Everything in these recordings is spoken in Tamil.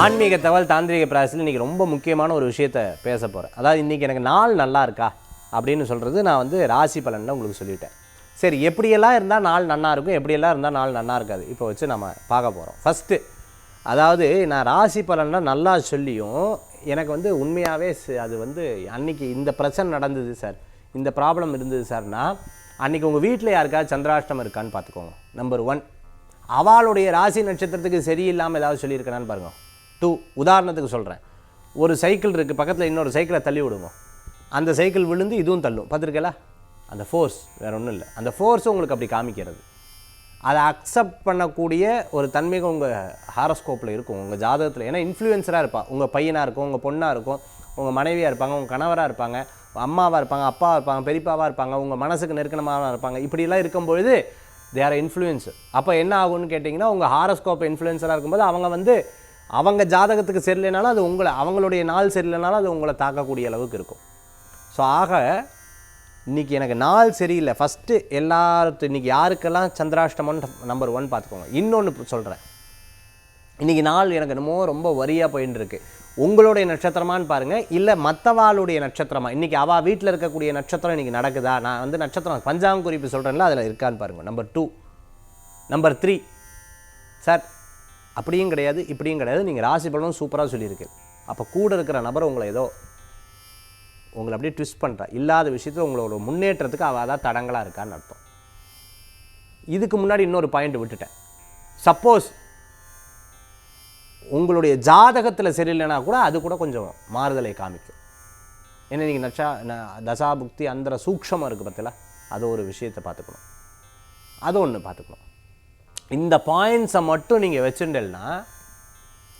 ஆன்மீக தகவல் தாந்திரிக பிராசில் இன்றைக்கி ரொம்ப முக்கியமான ஒரு விஷயத்தை பேச போகிறேன் அதாவது இன்றைக்கி எனக்கு நாள் நல்லா இருக்கா? அப்படின்னு சொல்கிறது நான் வந்து ராசி பலனில் உங்களுக்கு சொல்லிவிட்டேன் சரி எப்படியெல்லாம் இருந்தால் நாள் நல்லா இருக்கும்? எப்படியெல்லாம் இருந்தால் நாள் நல்லா இருக்காது? இப்போ வச்சு நம்ம பார்க்க போகிறோம் ஃபஸ்ட்டு அதாவது நான் ராசி பலனில் நல்லா சொல்லியும் எனக்கு வந்து உண்மையாகவே அது வந்து அன்னைக்கு இந்த பிரச்சனை நடந்தது சார். இந்த ப்ராப்ளம் இருந்தது சார்னா அன்றைக்கி உங்கள் வீட்டில் யாருக்காவது சந்திராஷ்டம் இருக்கான்னு பார்த்துக்கோங்க. நம்பர் ஒன் அவளுடைய ராசி நட்சத்திரத்துக்கு சரியில்லாமல் ஏதாவது சொல்லியிருக்கேனான்னு பாருங்கள் டூ உதாரணத்துக்கு சொல்கிறேன் ஒரு சைக்கிள் இருக்குது பக்கத்தில் இன்னொரு சைக்கிளை தள்ளி விடுவோம் அந்த சைக்கிள் விழுந்து இதுவும் தள்ளும். பார்த்துருக்கலா அந்த ஃபோர்ஸ் வேறு ஒன்றும் இல்லை. அந்த ஃபோர்ஸ் உங்களுக்கு அப்படி காமிக்கிறது. அதை அக்செப்ட் பண்ணக்கூடிய ஒரு தன்மைகள் உங்கள் ஹாரோஸ்கோப்பில் இருக்கும். உங்கள் ஜாதகத்தில் ஏன்னா இன்ஃப்ளூயன்சராக இருப்பாள் உங்கள் பையனாக இருக்கும் உங்கள் பொண்ணாக இருக்கும் உங்கள் மனைவியாக இருப்பாங்க உங்கள் கணவராக இருப்பாங்க அம்மாவாக இருப்பாங்க அப்பாவாக இருப்பாங்க பெரியப்பாவாக இருப்பாங்க உங்கள் மனசுக்கு நெருக்கமாக இருப்பாங்க. இப்படிலாம் இருக்கும்பொழுது தே ஆர் இன்ஃப்ளூயன்ஸ் அப்போ என்ன ஆகும்னு கேட்டிங்கன்னா உங்கள் ஹாரோஸ்கோப் இன்ஃப்ளூயன்சராக இருக்கும்போது அவங்க வந்து அவங்க ஜாதகத்துக்கு சரியில்லைனாலும் அது உங்களை அவங்களுடைய நாள் சரியில்லைனாலும் அது உங்களை தாக்கக்கூடிய அளவுக்கு இருக்கும். ஸோ ஆக இன்றைக்கி எனக்கு நாள் சரியில்லை. ஃபஸ்ட்டு எல்லாத்து இன்றைக்கி யாருக்கெல்லாம் சந்திராஷ்டமன்னு நம்பர் ஒன் பார்த்துக்கோங்க. இன்னொன்று சொல்கிறேன் இன்றைக்கி நாள் எனக்கு என்னமோ ரொம்ப வரியாக போயின்னு இருக்குது உங்களுடைய நட்சத்திரமான்னு பாருங்கள் இல்லை மற்றவாளுடைய நட்சத்திரமா? இன்றைக்கி அவள் வீட்டில் இருக்கக்கூடிய நட்சத்திரம் இன்றைக்கி நடக்குதா? நான் வந்து நட்சத்திரம் பஞ்சாங்க குறிப்பு சொல்கிறேன்ல அதில் இருக்கான்னு பாருங்கள் number two number three sir அப்படியும் கிடையாது இப்படியும் கிடையாது. நீங்கள் ராசி பலனும் சூப்பராக சொல்லியிருக்கு. அப்போ கூட இருக்கிற நபர் உங்களை ஏதோ உங்களை அப்படியே ட்விஸ்ட் பண்ணுறா இல்லாத விஷயத்தில் உங்களோட முன்னேற்றத்துக்கு அவள் தான் தடங்களாக இருக்கான்னு அர்த்தம். இதுக்கு முன்னாடி இன்னொரு பாயிண்ட் விட்டுட்டேன். சப்போஸ் உங்களுடைய ஜாதகத்தில் சரியில்லைனா கூட அது கூட கொஞ்சம் மாறுதலை காமிக்கும். ஏன்னா நீங்கள் நட்சா ந- தசாபுக்தி அந்த சூக்ஷமாக இருக்குது பார்த்தீங்களா அது ஒரு விஷயத்தை பார்த்துக்கணும். அது ஒன்று பார்த்துக்கணும். இந்த பாயிண்ட்ஸை மட்டும் நீங்கள் வச்சுட்டேன்னா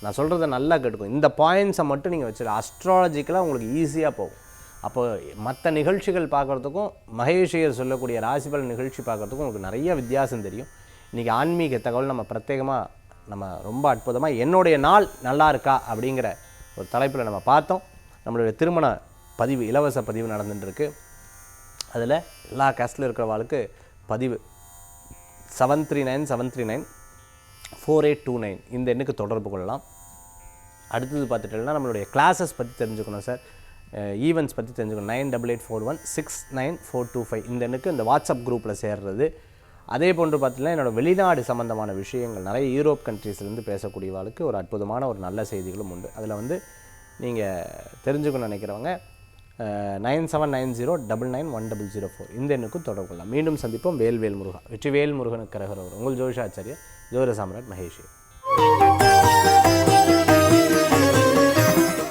நான் சொல்கிறத நல்லா கேட்டுக்கோ. இந்த பாயிண்ட்ஸை மட்டும் நீங்கள் வச்சுரு அஸ்ட்ராலஜிக்கலாக உங்களுக்கு ஈஸியாக போகும். அப்போ மற்ற நிகழ்ச்சிகள் பார்க்குறதுக்கும் மகேஷியர் சொல்லக்கூடிய ராசிபல் நிகழ்ச்சி பார்க்குறதுக்கும் உங்களுக்கு நிறைய வித்தியாசம் தெரியும். இன்றைக்கி ஆன்மீக தகவல் நம்ம பிரத்யேகமாக நம்ம ரொம்ப அற்புதமாக என்னுடைய நாள் நல்லா இருக்கா அப்படிங்கிற ஒரு தலைப்பில் நம்ம பார்த்தோம். நம்மளுடைய திருமண பதிவு இலவச பதிவு நடந்துட்டுருக்கு. அதில் எல்லா கேஸ்டில் இருக்கிறவாளுக்கு பதிவு seven three nine seven three nine four eight two nine இந்த எண்ணுக்கு தொடர்பு கொள்ளலாம். அடுத்தது பார்த்துட்டோம்னா நம்மளுடைய கிளாஸஸ் பற்றி தெரிஞ்சுக்கணும் சார் ஈவெண்ட்ஸ் பற்றி தெரிஞ்சுக்கணும். Nine double eight four one six nine four two five இந்த எண்ணுக்கு இந்த வாட்ஸ்அப் குரூப்பில் சேர்றது. அதே போன்று பார்த்தீங்கன்னா என்னோடய வெளிநாடு சம்மந்தமான விஷயங்கள். நிறைய யூரோப் கண்ட்ரீஸ்லேருந்து பேசக்கூடியவாளுக்கு ஒரு அற்புதமான ஒரு நல்ல செய்திகளும் உண்டு. அதில் வந்து நீங்கள் தெரிஞ்சுக்கணும்னு நினைக்கிறவங்க nine seven nine zero double nine one double zero four. இந்த எண்ணுக்கு தொடர்பு கொள்ளலாம். மீண்டும் சந்திப்போம். வேல்வேல் முருகா வெற்றிவேல் முருகனுக்கு கரகரவர் உங்கள் ஜோஷாச்சாரியர் ஜோர சாம்ராட் மகேஷ்.